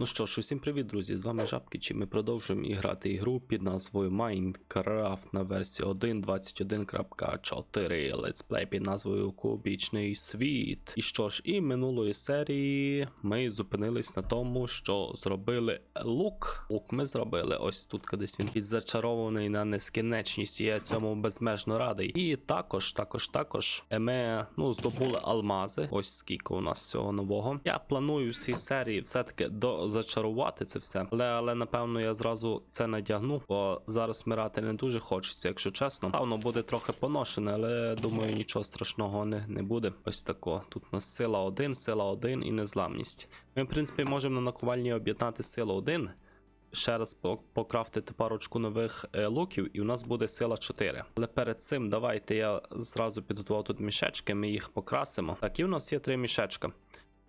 Ну що ж, усім привіт, друзі! З вами Жабкич, і ми продовжуємо іграти ігру під назвою Minecraft на версії 1.21.4 летсплей під назвою Кубічний світ. І що ж, і минулої серії ми зупинились на тому, що зробили лук. Лук ми зробили ось тут, десь він зачарований на нескінченність, я цьому безмежно радий. І також, також, також ми ну, здобули алмази. Ось скільки у нас всього нового. Я планую в цій серії все-таки дозачарувати це все. Але, але напевно я зразу це надягну, бо зараз вмирати не дуже хочеться, якщо чесно. Певно, буде трохи поношене, але думаю, нічого страшного не, не буде. Ось тако. Тут у нас сила 1, сила 1 і незламність. Ми, в принципі, можемо на накувальні об'єднати силу 1. Ще раз покрафтити парочку нових е, луків, і у нас буде сила 4. Але перед цим давайте я зразу підготував тут мішечки, ми їх покрасимо. Так, і у нас є три мішечка.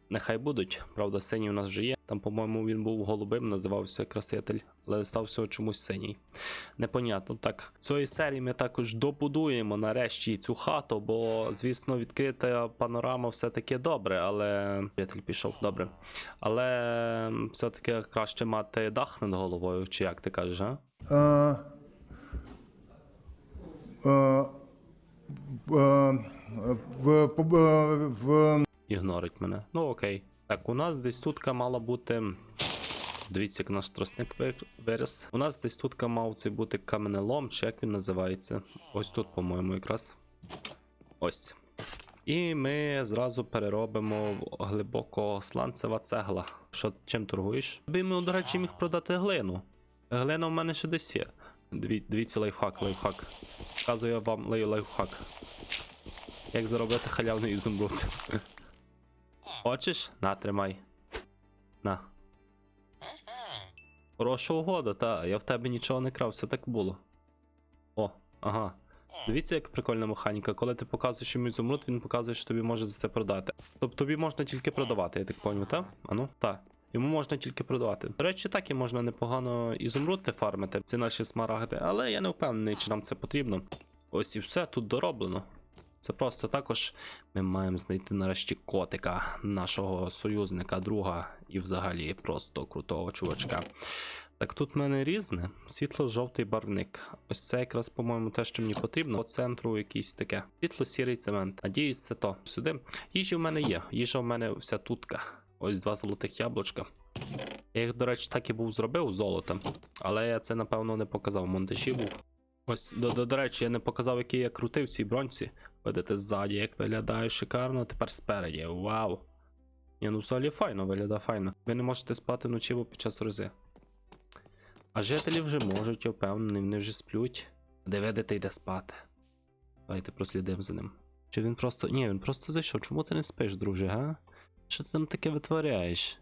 Нехай будуть, правда, синій у нас вже є. Там, по-моєму, він був голубим, називався краситель, але стався чомусь синій. Непонятно. Так, в цій серії ми також добудуємо нарешті цю хату, бо, звісно, відкрита панорама все-таки добре, але. Приятель пішов, добре. Але все-таки краще мати дах над головою, чи як ти кажеш, а? Е, е, е, в, в, в, Ігнорить мене. Ну окей. Так, у нас десь тут мала бути. Дивіться, як наш тростник виріс. У нас десь тут мав це бути каменелом, чи як він називається. Ось тут, по-моєму, якраз. Ось. І ми зразу переробимо глибоко сланцева цегла. Що чим торгуєш? Тобі ми, до речі, міг продати глину. Глина в мене ще десь є. Дві, дивіться лайфхак, лайфхак. Показую вам лайфхак. Як заробити халявний ізумруд. Хочеш? На, тримай. На. Хороша угода, та. Я в тебе нічого не крав, все так було. О, ага. Дивіться, як прикольна механіка. Коли ти показуєш йому ізумруд, він показує, що тобі може за це продати. Тобто тобі можна тільки продавати, я так поняв, так? Ану, так. Йому можна тільки продавати. До речі, так і можна непогано ізумрудти фармити, ці наші смарагди, але я не впевнений, чи нам це потрібно. Ось і все тут дороблено. Це просто також ми маємо знайти нарешті котика, нашого союзника, друга і взагалі просто крутого чувачка. Так тут в мене різне, світло-жовтий барвник. Ось це якраз, по-моєму, те, що мені потрібно. По центру якийсь таке. Світло-сірий цемент. Надіюсь, це то. Сюди. Їжа в мене є. Їжа в мене вся тутка. Ось два золотих яблучка. Я їх, до речі, так і був зробив золотом, але я це, напевно, не показав. в Монтажі був. Ось, до, до, до речі, я не показав, який я крутив в цій бронці. Видите, ззаді, як виглядає шикарно, тепер спереді. Вау! Ні, ну взагалі файно, виглядає файно. Ви не можете спати ночиво під час рози. А жителі вже можуть, я впевнений, вони вже сплють. Де видите, йде спати. Давайте прослідимо за ним. Чи він просто. Ні, він просто зайшов. Чому ти не спиш, друже, га? Що ти там таке витворяєш?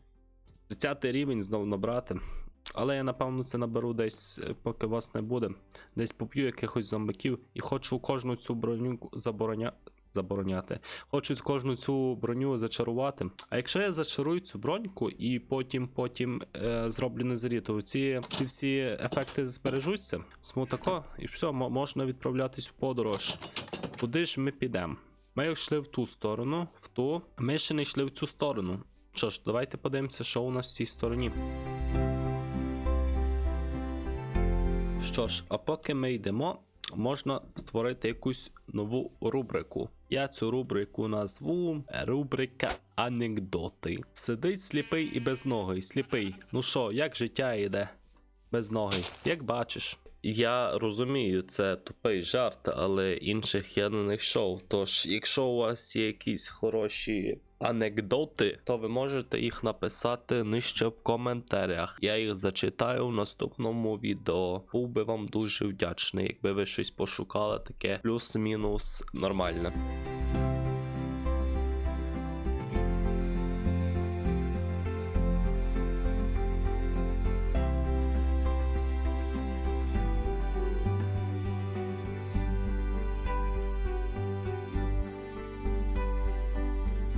30 рівень знов набрати. Але я напевно це наберу десь, е, поки вас не буде. Десь поп'ю якихось зомбаків і хочу кожну цю броню забороня... забороняти. Хочу кожну цю броню зачарувати. А якщо я зачарую цю броньку і потім потім е, зроблю незарі, то ці, ці всі ефекти збережуться. Смутако, і все, мо- можна відправлятись в подорож. Куди ж ми підемо? Ми йшли в ту сторону, в ту. Ми ще не йшли в цю сторону. Що ж, давайте подивимося, що у нас в цій стороні. Що ж, а поки ми йдемо, можна створити якусь нову рубрику. Я цю рубрику назву рубрика анекдоти. Сидить сліпий і безногий. Сліпий. Ну що, як життя йде? Без ноги, як бачиш. Я розумію, це тупий жарт, але інших я не знайшов. Тож, якщо у вас є якісь хороші анекдоти, то ви можете їх написати нижче в коментарях. Я їх зачитаю в наступному відео. Був би вам дуже вдячний, якби ви щось пошукали таке плюс-мінус нормальне.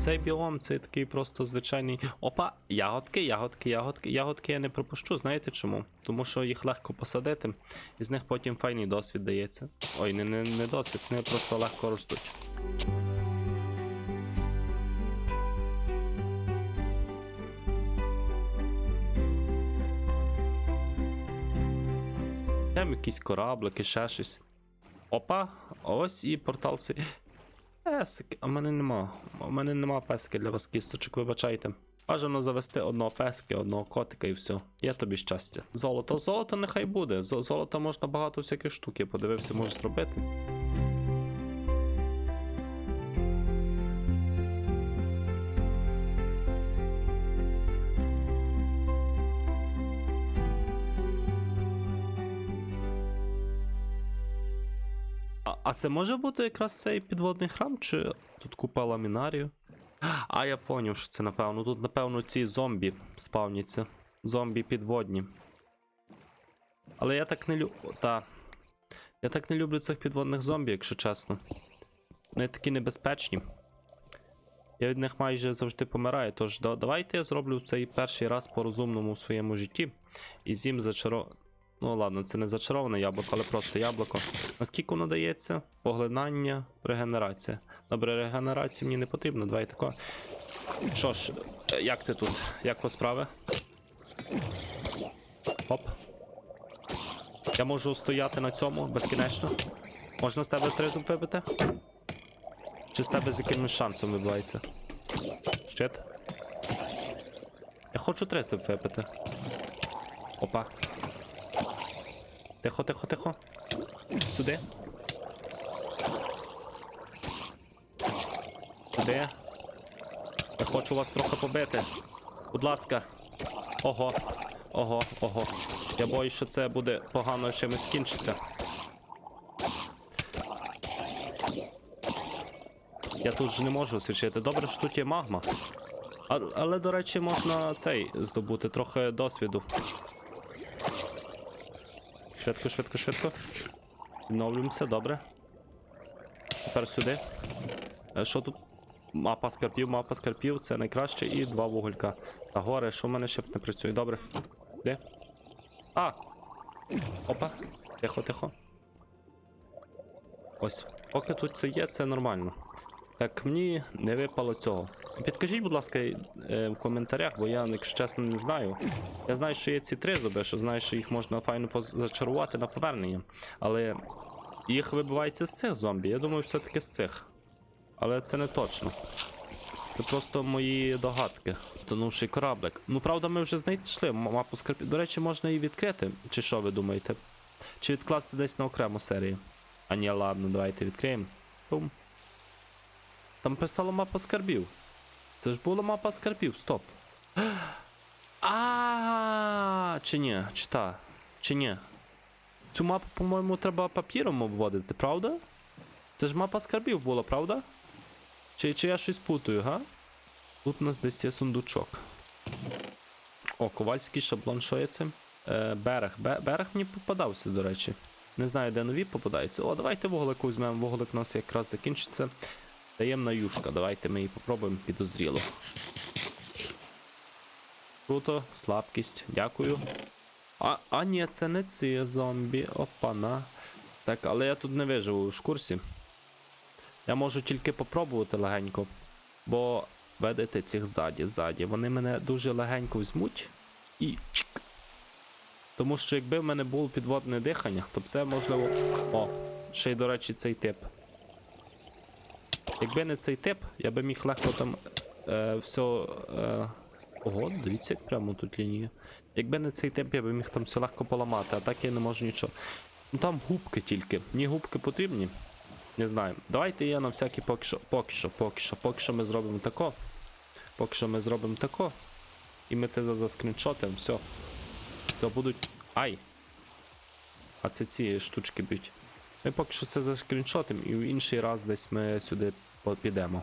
Цей біом це такий просто звичайний. Опа, ягодки, ягодки, ягодки, ягодки я не пропущу, знаєте чому? Тому що їх легко посадити, і з них потім файний досвід дається. Ой, не не, не досвід, вони просто легко ростуть. Там якісь кораблики, ще щось. Опа, ось і портал цей. Песики, а в мене нема. У мене нема песики для вас кісточок, вибачайте. Бажано завести одного пески, одного котика і все. Є тобі щастя. Золото, золото нехай буде. З- золота можна багато всяких штук, я подивився, можу зробити. Це може бути якраз цей підводний храм, чи тут купа ламінарію? А, я поняв, що це напевно. Тут, напевно, ці зомбі спавняться. Зомбі підводні. Але я так не люблю. Та. Я так не люблю цих підводних зомбі, якщо чесно. Вони такі небезпечні. Я від них майже завжди помираю. Тож давайте я зроблю цей перший раз по-розумному в своєму житті. І з'їм зачаро. Ну ладно, це не зачароване яблуко, але просто яблуко. Наскільки воно дається? Поглинання, регенерація. Добре, регенерації мені не потрібно, давай тако. Що ж, е, як ти тут? Як по справи? Оп. Я можу стояти на цьому безкінечно. Можна з тебе тризуб вибити? Чи з тебе з якимось шансом вибивається? Щит. Я хочу тризуб випити. Опа. Тихо, тихо, тихо. Сюди. Сюди. Я хочу вас трохи побити. Будь ласка. Ого. Ого, ого. Я боюсь, що це буде погано чимось кінчиться. Я тут же не можу освічити. Добре, що тут є магма. А, але, до речі, можна цей здобути трохи досвіду. Швидко, швидко, швидко. Відновлюємося, добре. Тепер сюди. Е, Що тут? Мапа скарпів, мапа скарпів, це найкраще і два вуголька. Та горе, що в мене ще не працює? Добре. Де? А! Опа. Тихо, тихо. Ось. Поки тут це є, це нормально. Так, мені не випало цього. Підкажіть, будь ласка, е, в коментарях, бо я, якщо чесно, не знаю. Я знаю, що є ці три зуби, що знаю, що їх можна файно зачарувати на повернення. Але їх вибивається з цих зомбі. Я думаю, все-таки з цих. Але це не точно. Це просто мої догадки. Тонувший кораблик. Ну, правда, ми вже знайшли мапу скарпів. До речі, можна її відкрити. Чи що ви думаєте? Чи відкласти десь на окрему серію? А ні, ладно, давайте відкриємо. Бум. Там писало мапа скарбів. Це ж була мапа скарбів, стоп. А, чи ні? Чи та? Чи ні? Цю мапу, по-моєму, треба папіром обводити, правда? Це ж мапа скарбів була, правда? Чи, чи я щось путаю, га? Тут у нас десь є сундучок. О, ковальський шаблон, що є це? Е, берег. Бе- берег мені попадався, до речі. Не знаю, де нові попадаються. О, давайте вуглик візьмемо. Вуглик у нас якраз закінчиться. Даємо на юшка. Давайте ми її попробуємо підозріло. Круто, слабкість, дякую. А, а ні, це не ці зомбі. Опана. Так, але я тут не виживу в курсі. Я можу тільки попробувати легенько. Бо, видите, цих ззаді, ззаді. Вони мене дуже легенько візьмуть і. чик. Тому що якби в мене було підводне дихання, то це можливо. О, ще й, до речі, цей тип. Якби не цей тип, я би міг легко там е, все. Е, ого, дивіться, як прямо тут лінія. Якби не цей тип, я би міг там все легко поламати, а так я не можу нічого. Ну там губки тільки. Мені губки потрібні. Не знаю. Давайте я на всякий поки що, поки що, поки що, поки що ми зробимо тако. Поки що ми зробимо тако. І ми це за- заскріншотимо, все. Це будуть. Ай! А це ці штучки б'ють. Ми поки що це заскріншотимо, і в інший раз десь ми сюди підемо.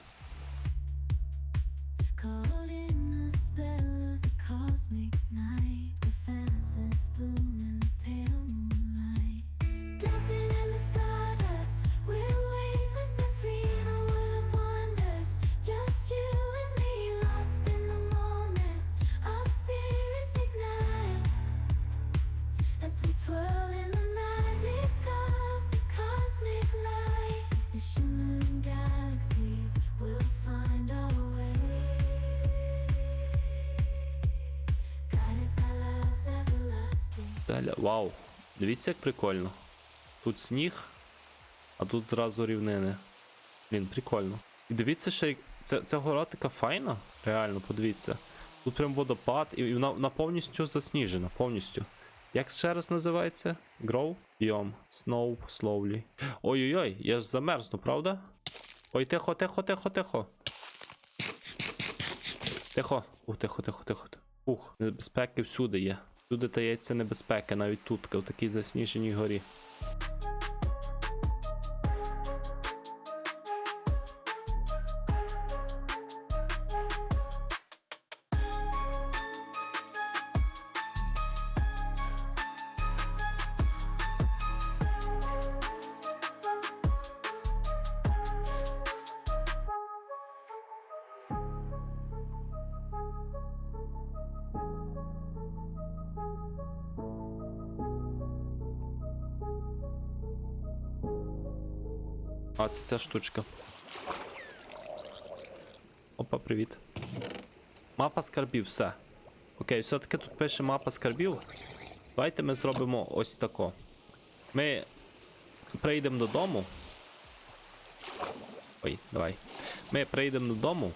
Далі, вау. Дивіться, як прикольно. Тут сніг, а тут зразу рівнини. Блін, прикольно. І дивіться, ще ця, ця гора така файна. Реально, подивіться. Тут прям водопад, і вона, вона повністю засніжена, повністю. Як ще раз називається? Grow? Biome. Snow slowly. Ой-ой-ой, я ж замерзну, правда? Ой, тихо, тихо, тихо, тихо. Тихо. Ух, тихо, тихо, тихо. Ух, небезпеки всюди є. Всюди тається небезпека, навіть тут, в такій засніженій горі. Ця штучка. Опа, привіт. Мапа скарбів, все. Окей, все-таки тут пише мапа скарбів. Давайте ми зробимо ось тако. Ми прийдемо додому. Ой, давай. Ми прийдемо додому.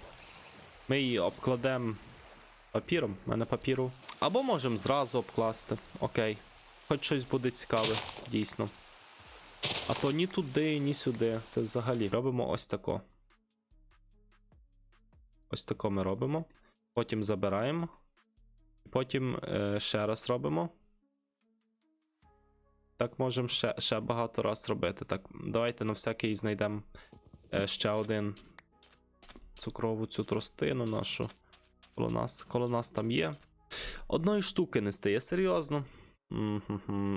Ми її обкладемо папіром. У мене папіру. Або можемо зразу обкласти. Окей. Хоч щось буде цікаве, дійсно. А то ні туди, ні сюди. Це взагалі. Робимо ось тако. Ось тако ми робимо. Потім забираємо. Потім е, ще раз робимо. Так можемо ще, ще багато раз робити. Так, давайте на всякий знайдемо е, ще один цукрову цю тростину нашу. Коло нас, коло нас там є. Одної штуки не стає, серйозно.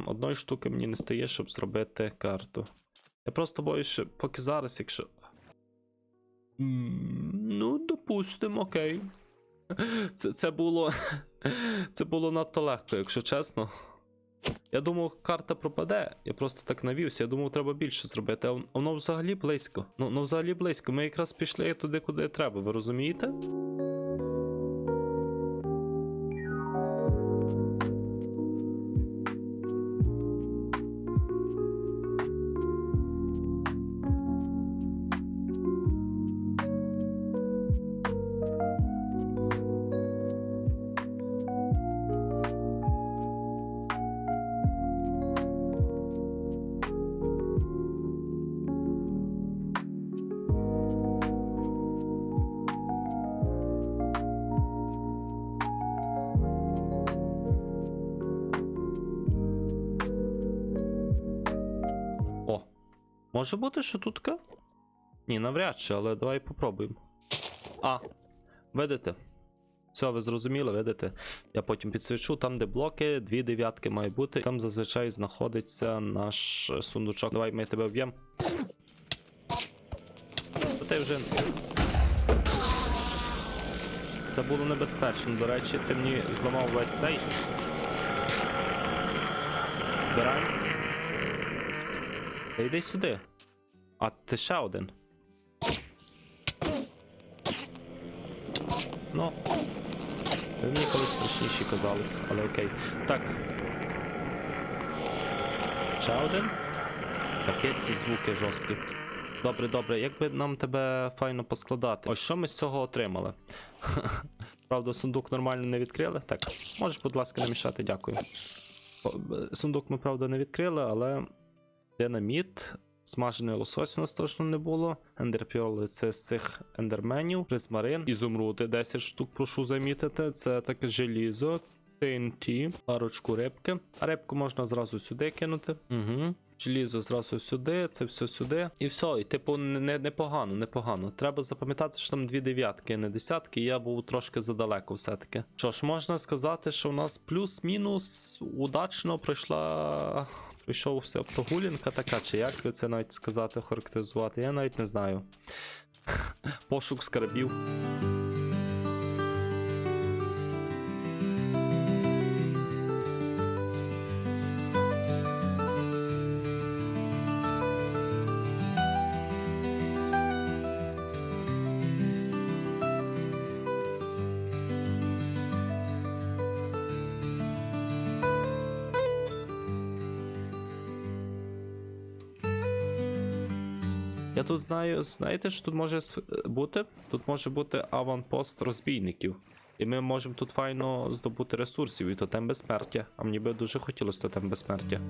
Одної штуки мені не стає, щоб зробити карту. Я просто боюсь, що поки зараз, якщо. Ну, допустимо, окей. Це, це було. Це було надто легко, якщо чесно. Я думав, карта пропаде. Я просто так навівся. Я думав, треба більше зробити. А воно взагалі близько. Ну, ну взагалі близько. Ми якраз пішли туди, куди треба, ви розумієте? Може бути, що тутка? Ні, навряд чи, але давай попробуємо. А, видите? Все, ви зрозуміли, видите? Я потім підсвічу, там, де блоки, дві дев'ятки має бути. Там зазвичай знаходиться наш сундучок. Давай ми тебе вб'ємо. Ти вже. Це було небезпечно. До речі, ти мені зламав весь цей. Вбираємо. Та йди сюди. А ти ще один. Ну. Ви мені колись страшніші казались, але окей. Так. Ще один. Капець ці звуки жорсткі. Добре, добре, як би нам тебе файно поскладати? Ось що ми з цього отримали? Правда, сундук нормально не відкрили. Так, можеш, будь ласка, не мішати, дякую. Сундук ми, правда, не відкрили, але динаміт. Смажений лосось у нас точно не було. Ендерпіоли це з цих ендерменів. Призмарин. Ізумрути 10 штук, прошу замітити. Це таке желізо. TNT, парочку рибки. А рибку можна зразу сюди кинути. Угу. Желізо зразу сюди, це все сюди. І все. І типу не- непогано, непогано. Треба запам'ятати, що там дві дев'ятки, а не десятки. Я був трошки задалеко все-таки. Що ж, можна сказати, що у нас плюс-мінус удачно пройшла. Прийшовся прогулянка така, чи як це навіть сказати, характеризувати, я навіть не знаю. Пошук скарбів. Тут знаю, знаєте, що тут може бути? Тут може бути аванпост розбійників. І ми можемо тут файно здобути ресурсів, і тотем безсмертя. А мені би дуже хотілося тотем безсмертя.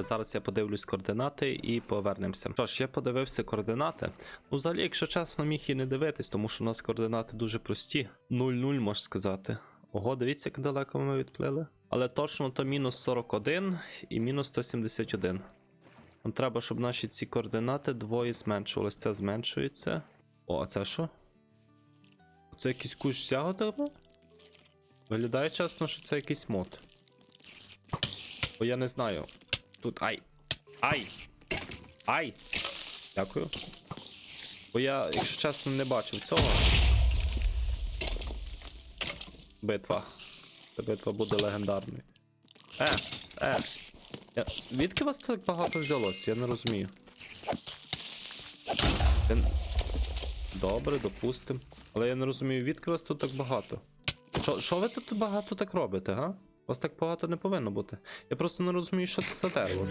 Добре, зараз я подивлюсь координати і повернемося. Що ж, я подивився координати. Ну, взагалі, якщо чесно, міг і не дивитись, тому що у нас координати дуже прості. 0-0, можна сказати. Ого, дивіться, як далеко ми відплили. Але точно то мінус 41 і мінус 171. Нам треба, щоб наші ці координати двоє зменшувались. Це зменшується. О, а це що? Це якийсь кущ з? Виглядає чесно, що це якийсь мод. Бо я не знаю. Тут ай. Ай! Ай! Дякую. Бо я, якщо чесно, не бачив цього. Битва. Ця битва буде легендарною. Е, е. Я... Відки вас так багато взялось? Я не розумію. Добре, допустим. Але я не розумію, відки вас тут так багато. Що ви тут багато так робите, га? Вас так багато не повинно бути. Я просто не розумію, що це за дерево.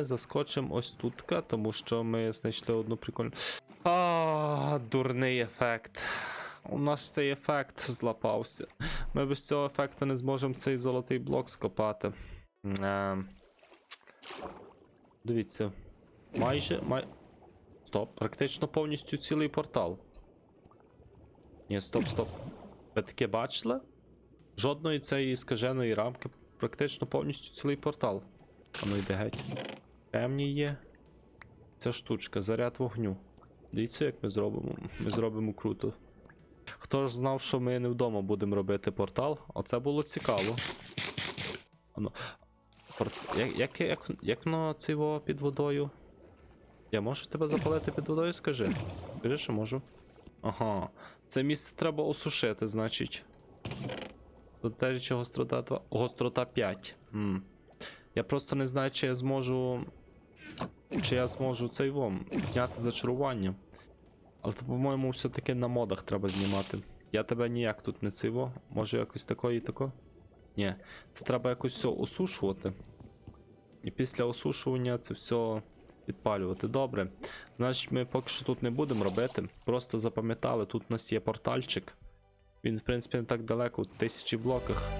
Але заскочимо ось тутка, тому що ми знайшли одну прикольну. А, дурний ефект. У нас цей ефект злапався. Ми без цього ефекту не зможемо цей золотий блок скопати. Е, Дивіться. Майже. Май... Стоп, практично повністю цілий портал. Ні, стоп, стоп. Ви таке бачили? Жодної цієї скаженої рамки, практично повністю цілий портал. А ну йде геть. Темні є. Ця штучка, заряд вогню. Дивіться, як ми зробимо. Ми зробимо круто. Хто ж знав, що ми не вдома будемо робити портал? Оце було цікаво. Ано. Порт... Як, як, як, як воно циво під водою? Я можу тебе запалити під водою, скажи. Скажи, що можу. Ага. Це місце треба осушити, значить. Теж гострота 2. Гострота 5. М. Я просто не знаю, чи я зможу. Чи я зможу цей вом зняти зачарування. Але то, по-моєму, все-таки на модах треба знімати. Я тебе ніяк тут не циво. Може якось тако і тако? Ні. Це треба якось все осушувати. І після осушування це все підпалювати. Добре. Значить, ми поки що тут не будемо робити. Просто запам'ятали, тут у нас є портальчик. Він, в принципі, не так далеко, у тисячі блоках.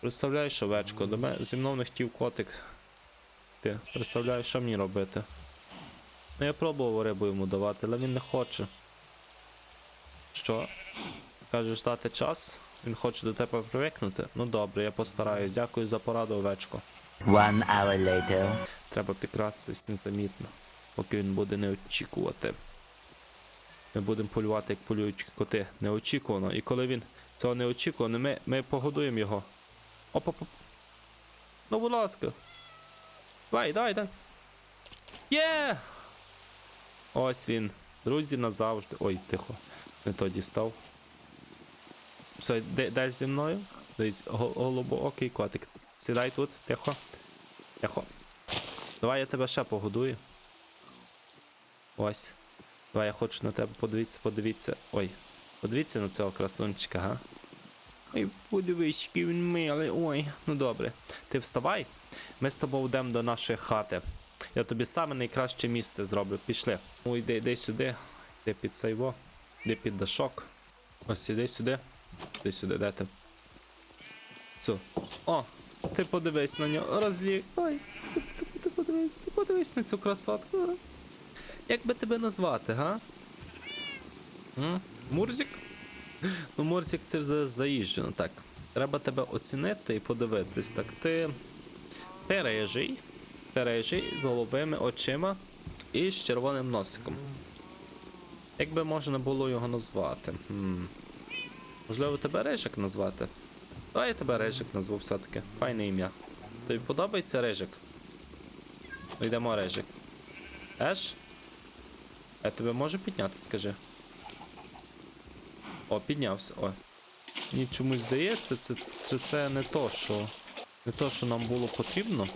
Представляєш, овечко, до мене зі мною не хотів котик. Ти представляєш, що мені робити? Ну я пробував рибу йому давати, але він не хоче. Що? Кажеш дати час? Він хоче до тебе привикнути? Ну добре, я постараюсь. Дякую за пораду, овечко. One hour later. Треба підкрастись незамітно, поки він буде не очікувати. Ми будемо полювати, як полюють коти. Неочікувано. І коли він цього не очікувано, ми, ми погодуємо його. Оп оп оп Ну, будь ласка. Давай, давай, давай. Є! Ось він. Друзі назавжди. Ой, тихо. Не то дістав. Все, йдеш зі мною. Гол- голубоокий котик. Сідай тут, тихо. Тихо. Давай я тебе ще погодую. Ось. Давай я хочу на тебе подивитися, подивіться. Ой. Подивіться на цього красунчика, га? Ой, подивись, який він милий. Ой, ну добре. Ти вставай. Ми з тобою йдемо до нашої хати. Я тобі саме найкраще місце зроблю. Пішли. Ой, йди, йди сюди. Йди під сайво. Йди під дашок. Ось іди сюди. Іди сюди, де ти? Цю. О, ти подивись на нього. Розлі. Ой, ти, ти, ти подивись, ти подивись на цю красотку. Як би тебе назвати, га? М? Мурзик? Ну, Мурзик це вже заїжджено, так. Треба тебе оцінити і подивитись. Так, ти. Ти рижий з голубими очима і з червоним носиком. Як би можна було його назвати? Хм. Можливо, тебе Рижик назвати? Давай я тебе Рижик назву все-таки. Файне ім'я. Тобі подобається Рижик? Йдемо Рижик. Еш? Я тебе можу підняти, скажи. О, піднявся, о. Мені чомусь здається, це, це, це не то, що. Не то, що нам було потрібно.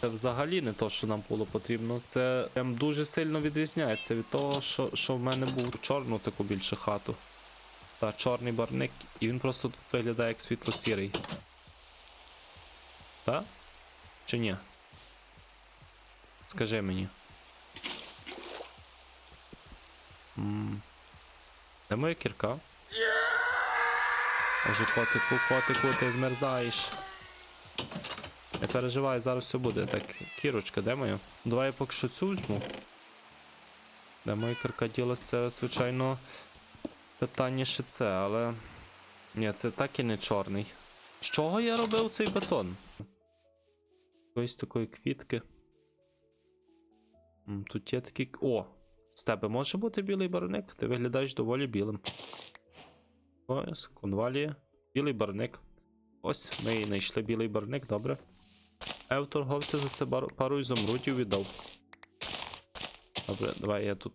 Це взагалі не то, що нам було потрібно. Це прям дуже сильно відрізняється від того, що, що в мене був чорну таку більше хату. Та чорний барник, і він просто тут виглядає як світло-сірий. Та? Чи ні? Скажи мені. Де моя кірка? Може, котику, котику, ти змерзаєш. Не переживай, зараз все буде. Так, кірочка, де моя? Давай я поки що цю візьму. Де моя кірка ділася, звичайно, питання ще це, але. Ні, це так і не чорний. З чого я робив цей бетон? Якоїсь такої квітки. Тут є такий. О! З тебе може бути білий барвник? Ти виглядаєш доволі білим. Ось, конвалія. Білий барвник. Ось, ми і знайшли білий барвник, добре. Я в торговця за це пару ізумрудів віддав. Добре, давай я тут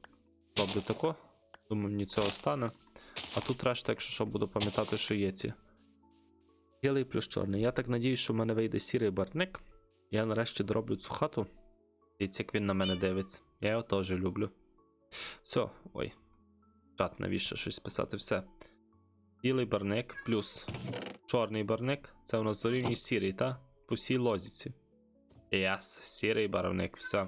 роблю тако. Думаю, мені цього стане. А тут решта, якщо що, буду пам'ятати, що є ці. Білий плюс чорний. Я так надіюсь, що в мене вийде сірий барвник. Я нарешті дороблю цю хату. Дивіться, як він на мене дивиться. Я його теж люблю. Все, ой. Чат, навіщо щось писати? Все. Білий барник плюс чорний барник. Це у нас дорівнює сірий, та? По всій лозіці. Яс, сірий барвник, все.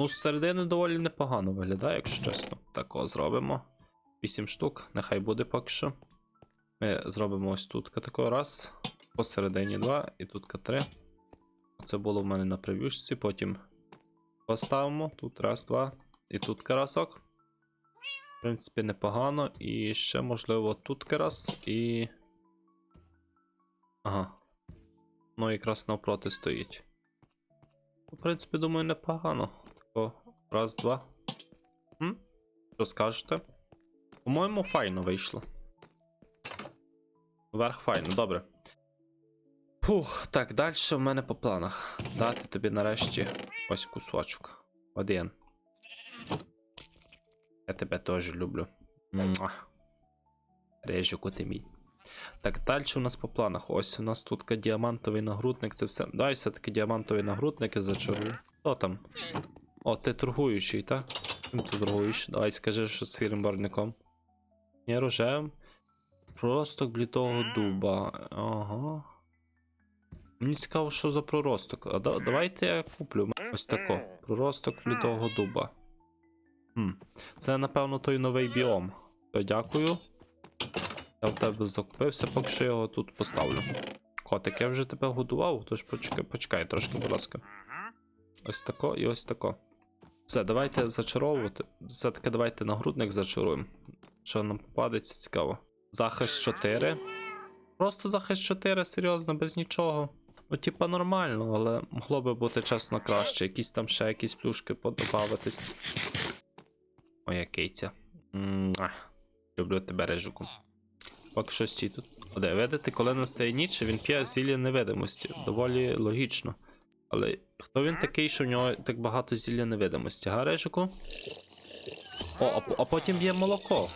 Ну, з середини доволі непогано виглядає, якщо чесно. Так, о, зробимо. 8 штук, нехай буде поки що. Ми зробимо ось тут такого раз. Посередині 2 і тут 3. Це було в мене на прев'юшці, потім поставимо. Тут раз, два. І тут карасок. В принципі, непогано. І ще, можливо, тут карас і. Ага. Ну, якраз навпроти стоїть. В принципі, думаю, непогано. Тако, раз, два. М? Що скажете? По-моєму, файно вийшло. Вверх файно, добре. Фух, так, далі в мене по планах. Дати тобі нарешті ось кусочок. Один. Я тебе теж люблю. Режику ти мій. Так, далі у нас по планах. Ось у нас тут діамантовий нагрудник, це все. Давай все-таки діамантові нагрудники зачарую. Хто там? О, ти торгуючий, так? Чим ти торгуєш? Давай скажи, що з сірим барником. Ні, рожевим. Проросток блітого дуба. Ага. Мені цікаво, що за проросток. А да, давайте я куплю. Ось тако. Проросток блітого дуба. Хм. Це, напевно, той новий біом. То дякую. Я в тебе закупився, поки що його тут поставлю. Котик, я вже тебе годував, тож почекай, почекай трошки, будь ласка. Ось тако і ось тако. Все, давайте зачаровувати. Все-таки давайте нагрудник зачаруємо. Що нам попадеться, цікаво. Захист 4. Просто захист 4, серйозно, без нічого. Ну, типа нормально, але могло би бути чесно краще. Якісь там ще якісь плюшки подобавитись. Моя кейця. Муа. Люблю тебе, режуку. Поки що стій тут. Оде, видите, коли настає ніч, він п'є зілля невидимості. Доволі логічно. Але хто він такий, що в нього так багато зілля невидимості, га, режику? О, а, а потім б'є молоко.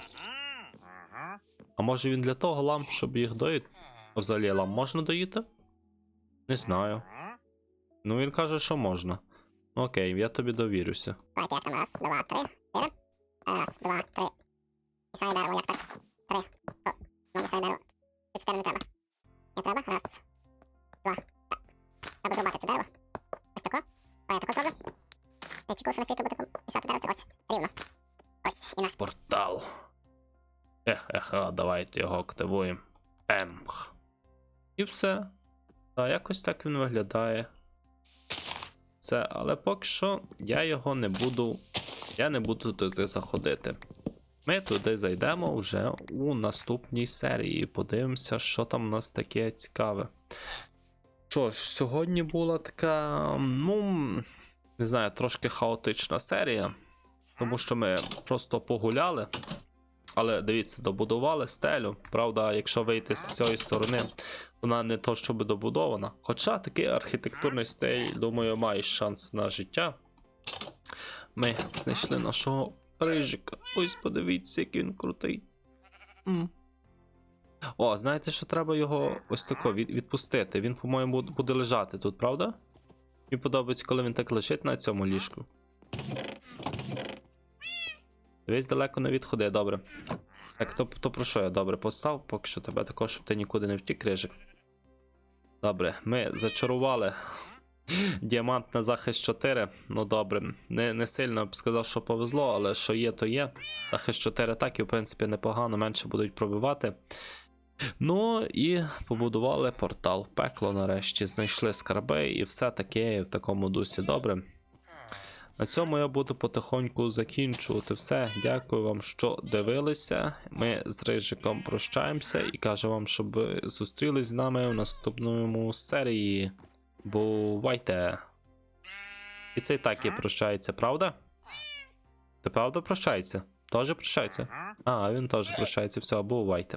А може він для того ламп, щоб їх доїти? Взагалі ламп можна доїти? Не знаю. Ну він каже, що можна. Ну окей, я тобі довірюся. Давайте як там раз, два, три, чотири. Раз, два, три. Мішай дерево, як так? Три. О, ну мішай дерево. Чотири не треба? Не треба? Раз. Два. Так. Треба зрубати це дерево. Ось тако. А я тако зроблю. Я чекаю, що на світло буде мішати дерево. Ось. Рівно. Ось. І наш. Портал. Ех, ех, а, давайте його активуємо. Емх. І все. Та якось так він виглядає. Все, але поки що я його не буду. Я не буду туди заходити. Ми туди зайдемо вже у наступній серії. Подивимося, що там у нас таке цікаве. Що ж, сьогодні була така, ну, не знаю, трошки хаотична серія. Тому що ми просто погуляли. Але дивіться, добудували стелю. Правда, якщо вийти з цієї сторони, вона не то щоб добудована. Хоча такий архітектурний стиль, думаю, має шанс на життя. Ми знайшли нашого рижика. Ось подивіться, який він крутий. О, знаєте, що треба його ось тако від, відпустити. Він, по-моєму, буде лежати тут, правда? Мені подобається, коли він так лежить на цьому ліжку. Дивись далеко не відходи, добре. Так, то, то про що я добре постав, поки що тебе також, щоб ти нікуди не втік, Рижик. Добре, ми зачарували діамант на захист 4. Ну добре, не, не сильно б сказав, що повезло, але що є, то є. Захист 4 так і в принципі непогано, менше будуть пробивати. Ну і побудували портал пекло нарешті. Знайшли скарби і все таке в такому дусі. Добре. На цьому я буду потихоньку закінчувати все. Дякую вам, що дивилися. Ми з Рижиком прощаємося і кажу вам, щоб ви зустрілись з нами в наступному серії. Бувайте! І це і так і прощається, правда? Ти правда прощається? Теж прощається? А, він теж прощається. Все, бувайте.